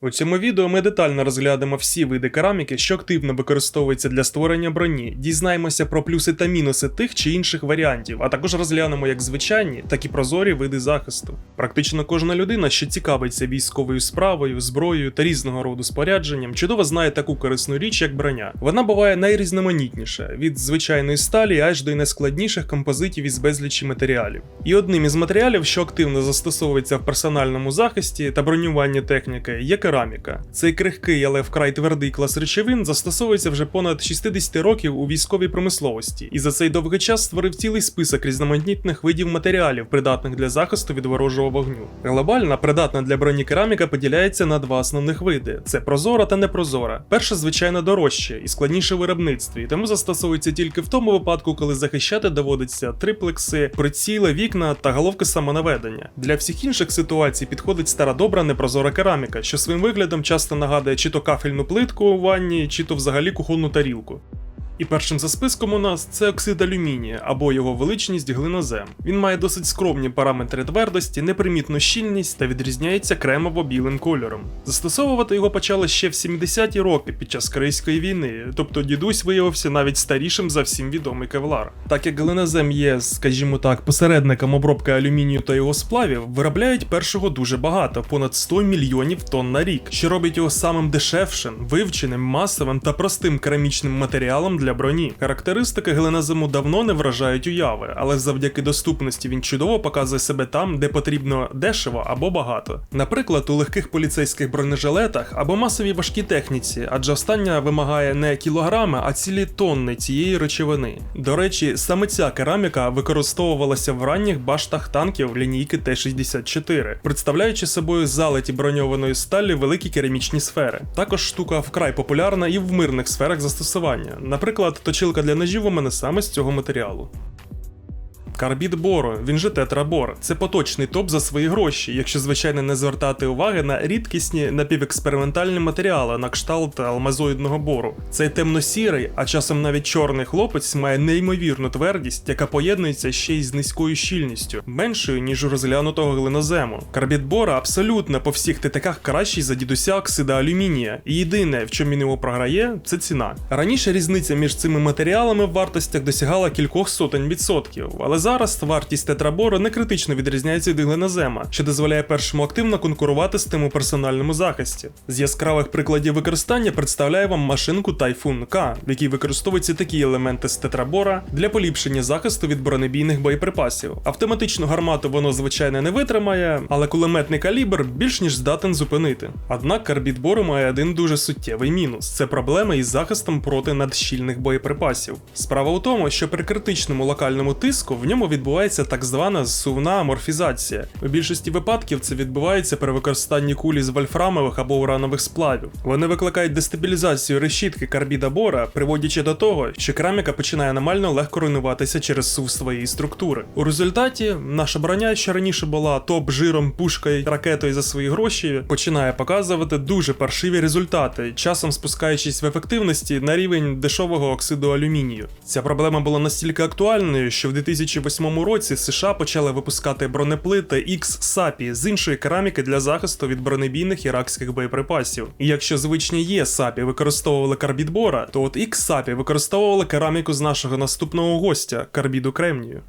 У цьому відео ми детально розглянемо всі види кераміки, що активно використовуються для створення броні, дізнаємося про плюси та мінуси тих чи інших варіантів, а також розглянемо як звичайні, так і прозорі види захисту. Практично кожна людина, що цікавиться військовою справою, зброєю та різного роду спорядженням, чудово знає таку корисну річ, як броня. Вона буває найрізноманітніша від звичайної сталі аж до найскладніших композитів із безлічі матеріалів. І одним із матеріалів, що активно застосовується в персональному захисті та бронюванні техніки, є кераміка. Цей крихкий, але вкрай твердий клас речовин застосовується вже понад 60 років у військовій промисловості, і за цей довгий час створив цілий список різноманітних видів матеріалів, придатних для захисту від ворожого вогню. Глобальна, придатна для броні кераміка поділяється на два основних види: це прозора та непрозора. Перша, звичайно, дорожче і складніше в виробництві, тому застосовується тільки в тому випадку, коли захищати доводиться триплекси, приціли, вікна та головки самонаведення. Для всіх інших ситуацій підходить стара добра непрозора кераміка, що своїм виглядом часто нагадує чи то кафельну плитку у ванні, чи то взагалі кухонну тарілку. І першим за списком у нас це оксид алюмінія або його величність глинозем. Він має досить скромні параметри твердості, непримітну щільність та відрізняється кремово-білим кольором. Застосовувати його почали ще в 70-ті роки під час Корейської війни, тобто дідусь виявився навіть старішим за всім відомий кевлар. Так як глинозем є, скажімо так, посередником обробки алюмінію та його сплавів, виробляють першого дуже багато, понад 100 мільйонів тонн на рік, що робить його самим дешевшим, вивченим, масовим та простим керамічним матеріалом для броні. Характеристики глинозему давно не вражають уяви, але завдяки доступності він чудово показує себе там, де потрібно дешево або багато. Наприклад, у легких поліцейських бронежилетах або масовій важкій техніці, адже остання вимагає не кілограми, а цілі тонни цієї речовини. До речі, саме ця кераміка використовувалася в ранніх баштах танків лінійки Т-64, представляючи собою залиті броньованої сталі великі керамічні сфери. Також штука вкрай популярна і в мирних сферах застосування. Наприклад, точилка для ножів у мене саме з цього матеріалу. Карбід Боро, він же тетрабор. Це поточний топ за свої гроші, якщо звичайно не звертати уваги на рідкісні напівекспериментальні матеріали на кшталт алмазоїдного бору. Цей темно-сірий, а часом навіть чорний хлопець має неймовірну твердість, яка поєднується ще й з низькою щільністю, меншою ніж у розглянутого глинозему. Карбід Бора абсолютно по всіх ТТК кращий за дідуся оксида алюмінія. І єдине, в чому він його програє, це ціна. Раніше різниця між цими матеріалами в вартостях досягала кількох сотень відсотків, але зараз вартість тетрабору не критично відрізняється від глинозема, що дозволяє першому активно конкурувати з тим у персональному захисті. З яскравих прикладів використання представляю вам машинку Typhoon K, в якій використовуються такі елементи з тетрабора для поліпшення захисту від бронебійних боєприпасів. Автоматичну гармату воно звичайно не витримає, але кулеметний калібр більш ніж здатен зупинити. Однак карбід бору має один дуже суттєвий мінус: це проблеми із захистом проти надщільних боєприпасів. Справа у тому, що при критичному локальному тиску в ньому відбувається так звана зсувна аморфізація. У більшості випадків це відбувається при використанні кулі з вольфрамових або уранових сплавів. Вони викликають дестабілізацію решітки карбіда бора, приводячи до того, що кераміка починає аномально легко руйнуватися через сув своєї структури. У результаті наша броня, що раніше була топ жиром, пушкою, ракетою за свої гроші, починає показувати дуже паршиві результати, часом спускаючись в ефективності на рівень дешевого оксиду алюмінію. Ця проблема була настільки актуальною, що в 2008 році США почали випускати бронеплити X-SAPI з іншої кераміки для захисту від бронебійних іракських боєприпасів. І якщо звичні є SAPI використовували карбід бора, то от X-SAPI використовували кераміку з нашого наступного гостя карбіду кремнію.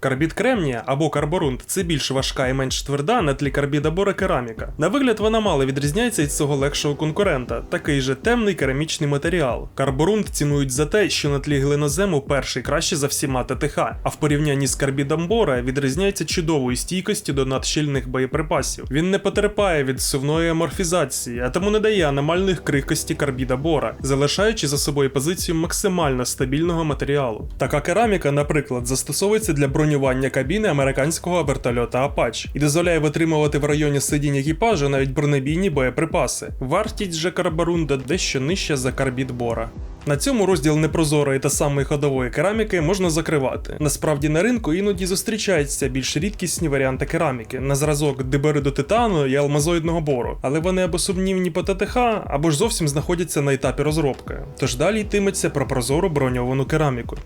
Карбід кремнія або карборунд це більш важка і менш тверда на тлі карбіда бора кераміка. На вигляд вона мало відрізняється від свого легшого конкурента, такий же темний керамічний матеріал. Карборунд цінують за те, що на тлі глинозему перший краще за всіма ТТХ, а в порівнянні з карбідом бора відрізняється чудовою стійкістю до надщільних боєприпасів. Він не потерпає від сувної аморфізації, а тому не дає аномальних крихкості карбіда бора, залишаючи за собою позицію максимально стабільного матеріалу. Така кераміка, наприклад, застосовується для бронювання кабіни американського вертольота Apache і дозволяє витримувати в районі сидінь екіпажу навіть бронебійні боєприпаси. Вартість же карбарунда дещо нижча за карбід бора. На цьому розділ непрозорої та самої ходової кераміки можна закривати. Насправді на ринку іноді зустрічаються більш рідкісні варіанти кераміки, на зразок дибериду титану і алмазоїдного бору, але вони або сумнівні по ТТХ, або ж зовсім знаходяться на етапі розробки. Тож далі йтиметься про прозору броньовану кераміку.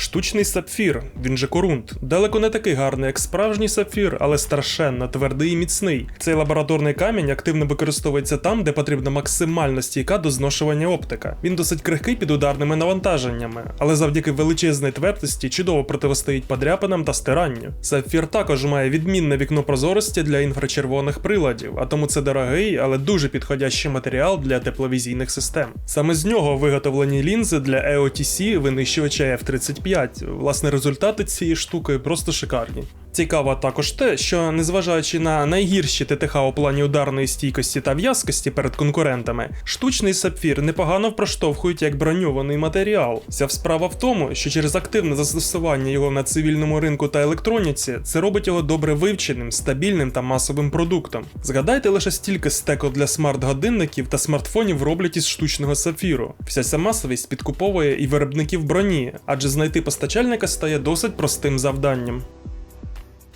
Штучний сапфір, він же корунт, далеко не такий гарний, як справжній сапфір, але страшенно твердий і міцний. Цей лабораторний камінь активно використовується там, де потрібна максимально стійка до зношування оптика. Він досить крихкий під ударними навантаженнями, але завдяки величезній твердості чудово противостоїть подряпинам та стиранню. Сапфір також має відмінне вікно прозорості для інфрачервоних приладів, а тому це дорогий, але дуже підходящий матеріал для тепловізійних систем. Саме з нього виготовлені лінзи для EOTC винищувача F-35. Власне, результати цієї штуки просто шикарні. Цікаво також те, що незважаючи на найгірші ТТХ у плані ударної стійкості та в'язкості перед конкурентами, штучний сапфір непогано проштовхують як броньований матеріал. Вся справа в тому, що через активне застосування його на цивільному ринку та електроніці, це робить його добре вивченим, стабільним та масовим продуктом. Згадайте лише стільки стеко для смарт-годинників та смартфонів роблять із штучного сапфіру. Вся ця масовість підкуповує і виробників броні, адже знайти постачальника стає досить простим завданням.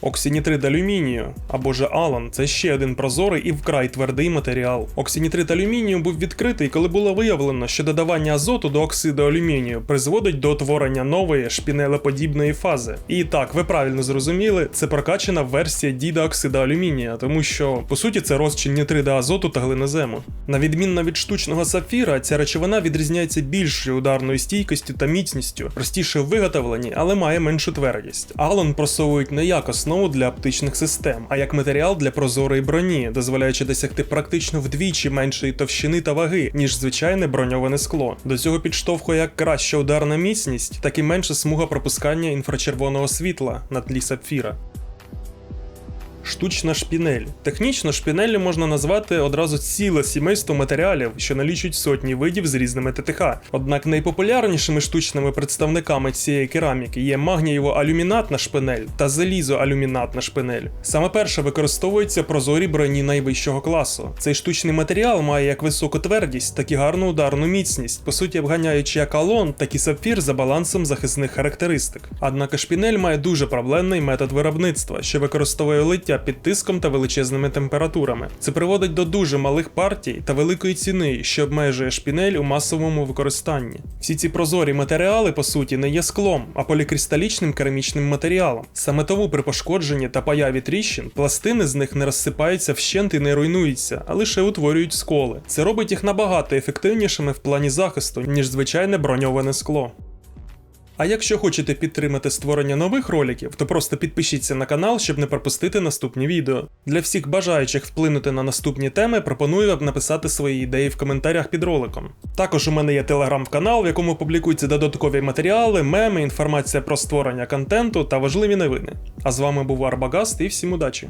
Оксінітрид алюмінію або же алан це ще один прозорий і вкрай твердий матеріал. Оксінітрид алюмінію був відкритий, коли було виявлено, що додавання азоту до оксиду алюмінію призводить до утворення нової шпінелеподібної фази. І так, ви правильно зрозуміли, це прокачана версія діда оксида алюмінія, тому що по суті це розчин нітрида азоту та глинозему. На відмінно від штучного сапфіра, ця речовина відрізняється більшою ударною стійкістю та міцністю, простіше в виготовленні, але має меншу твердість. Алан просовують не як для оптичних систем, а як матеріал для прозорої броні, дозволяючи досягти практично вдвічі меншої товщини та ваги, ніж звичайне броньоване скло. До цього підштовхує як краща ударна міцність, так і менша смуга пропускання інфрачервоного світла на тлі сапфіра. Штучна шпінель. Технічно шпінеллю можна назвати одразу ціле сімейство матеріалів, що налічують сотні видів з різними ТТХ. Однак найпопулярнішими штучними представниками цієї кераміки є магнієво-алюмінатна шпинель та залізо-алюмінатна шпинель. Саме перша використовується прозорі броні найвищого класу. Цей штучний матеріал має як високу твердість, так і гарну ударну міцність, по суті обганяючи як алон, так і сапфір за балансом захисних характеристик. Однак шпінель має дуже проблемний метод виробництва, що використовує лиття під тиском та величезними температурами. Це приводить до дуже малих партій та великої ціни, що обмежує шпінель у масовому використанні. Всі ці прозорі матеріали, по суті, не є склом, а полікристалічним керамічним матеріалом. Саме тому при пошкодженні та появі тріщин пластини з них не розсипаються вщент і не руйнуються, а лише утворюють сколи. Це робить їх набагато ефективнішими в плані захисту, ніж звичайне броньоване скло. А якщо хочете підтримати створення нових роликів, то просто підпишіться на канал, щоб не пропустити наступні відео. Для всіх бажаючих вплинути на наступні теми, пропоную написати свої ідеї в коментарях під роликом. Також у мене є телеграм-канал, в якому публікуються додаткові матеріали, меми, інформація про створення контенту та важливі новини. А з вами був Арбагаст і всім удачі!